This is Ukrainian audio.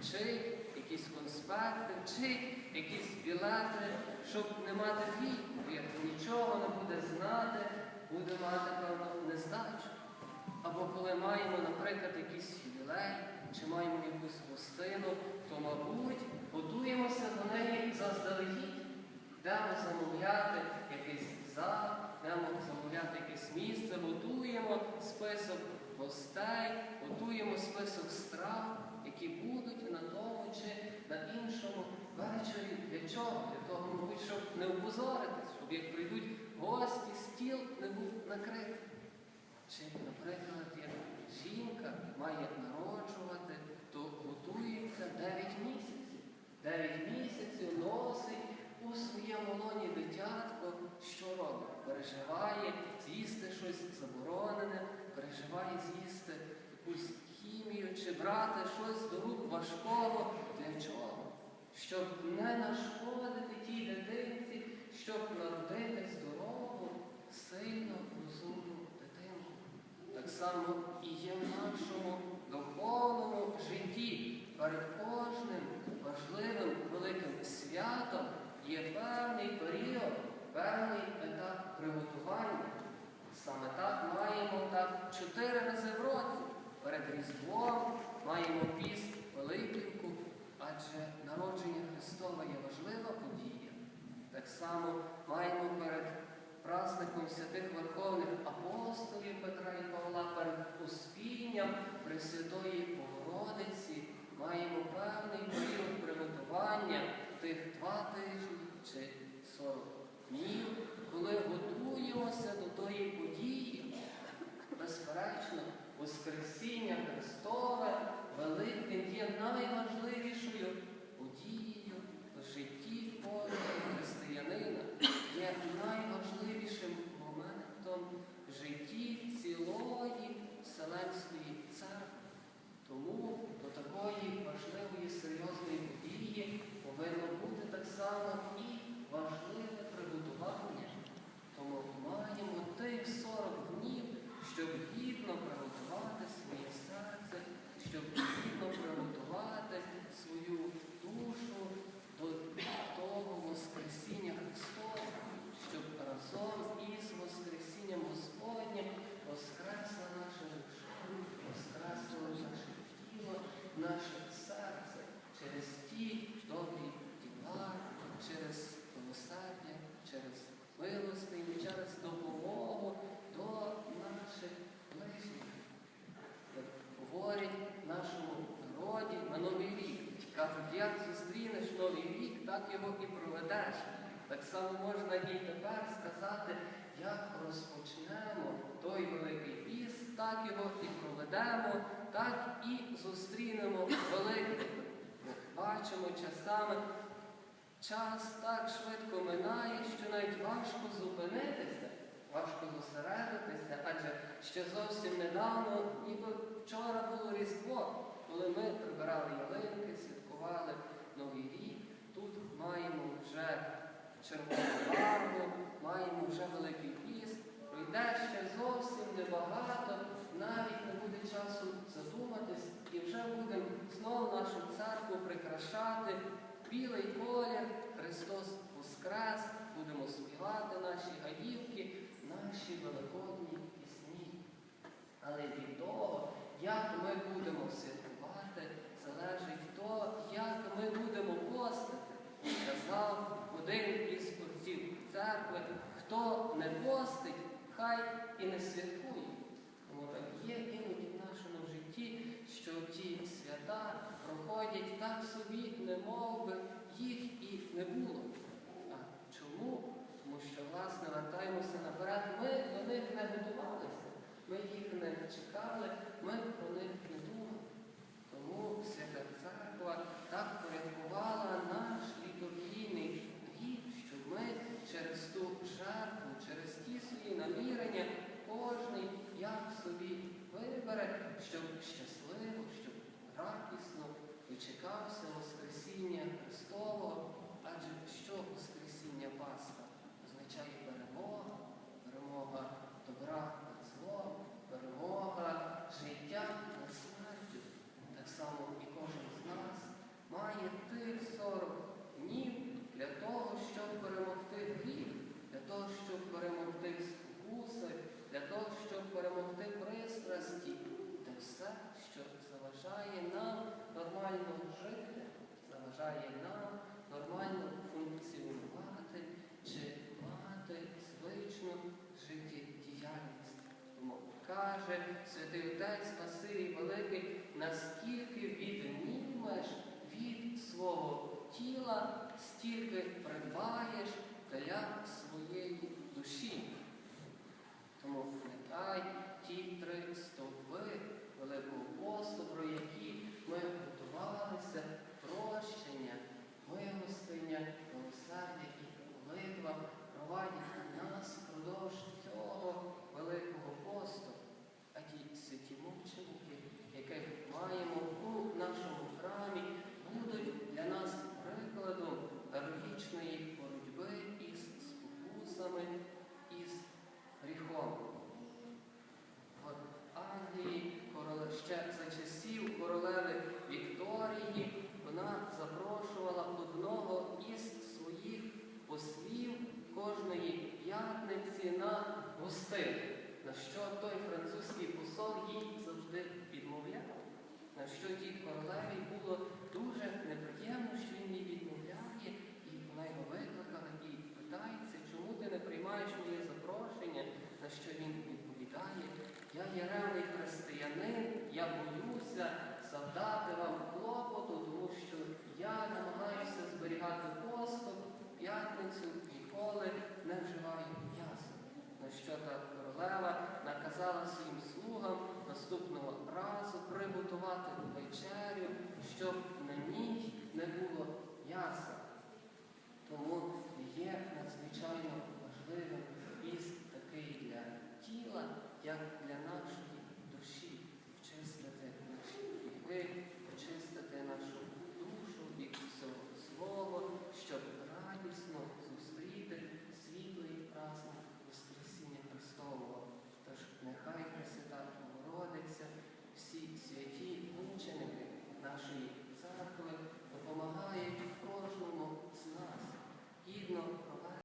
вчить, якісь конспекти, вчить, якісь білети, щоб не мати двійку, як нічого не буде знати, буде мати, певно, нестачу. Або коли маємо, наприклад, якийсь ювілей, чи маємо якусь гостину, то, мабуть, готуємося до неї заздалегідь. Йдемо замовляти якийсь зал, йдемо замовляти якесь місце, готуємо список гостей, готуємо список страв, які будуть на тому чи на іншому вечорі. Для чого? Для того, мабуть, щоб не опозоритись, щоб як прийдуть гості, стіл не був накритий. Чи, наприклад, як жінка має народжувати, то готується 9 місяців. 9 місяців носить у своєму лоні дитятко, що робить? Переживає з'їсти щось заборонене, переживає з'їсти якусь хімію чи брати щось до рук важкого. Для чого? Щоб не нашкодити тій дитинці, щоб народити здорову, сильну, розумну дитинку. Так само і є в нашому духовному житті. Перед кожним важливим великим святом є певний період, певний етап приготування. Саме так маємо так чотири рази. Перед Різдвом маємо піст Великівку, адже народження Христова є важлива подія. Так само маємо перед праздником святих Верховних апостолів Петра і Павла, перед Успінням Пресвятої Богородиці маємо певний період приготування тих два тижні чи 40 днів, коли готуємося Великдень є найважливішою подією в житті кожного християнина, є найважливішим його і проведеш. Так само можна і тепер сказати, як розпочнемо той Великий піст, так його і проведемо, так і зустрінемо Великдень. Ми бачимо часами, час так швидко минає, що навіть важко зупинитися, важко зосередитися, адже ще зовсім недавно, ніби вчора було Різдво, коли ми прибирали ялинки, святкували Новий рік. Червону барву, маємо вже Великий піст. Пройде ще зовсім небагато, навіть не буде часу задуматись, і вже будемо знову нашу церкву прикрашати. Білий колір, Христос Воскрес, будемо співати наші гаївки, наші великодні пісні. Але від того, як ми будемо святкувати, залежить то, як ми будемо постити. Казав один із отців церкви, хто не постить, хай і не святкує. Тому так є іноді в нашому житті, що ті свята проходять так собі, не би їх і не було. А чому? Тому що, власне, вертаємося наперед, ми до них не готувалися, ми їх не чекали, ми про них не думали. Тому Свята заважає нам нормально функціонувати чи мати звичну життєдіяльність. Тому каже святий отець Василій Великий, наскільки віднімеш від свого тіла, стільки придбаєш для своєї душі. Тому нехай ті три стовпи що тій королеві було дуже неприємно, що він їй відмовляє, і вона його викликала і питається, чому ти не приймаєш моє запрошення, на що він відповідає, я є ревний християнин, я боюся завдати вам клопоту, тому що я намагаюся зберігати поступ, п'ятницю ніколи не вживаю м'ясо. На що та королева наступного разу приготувати вечерю, щоб на ній не було м'яса. Тому є надзвичайно важливим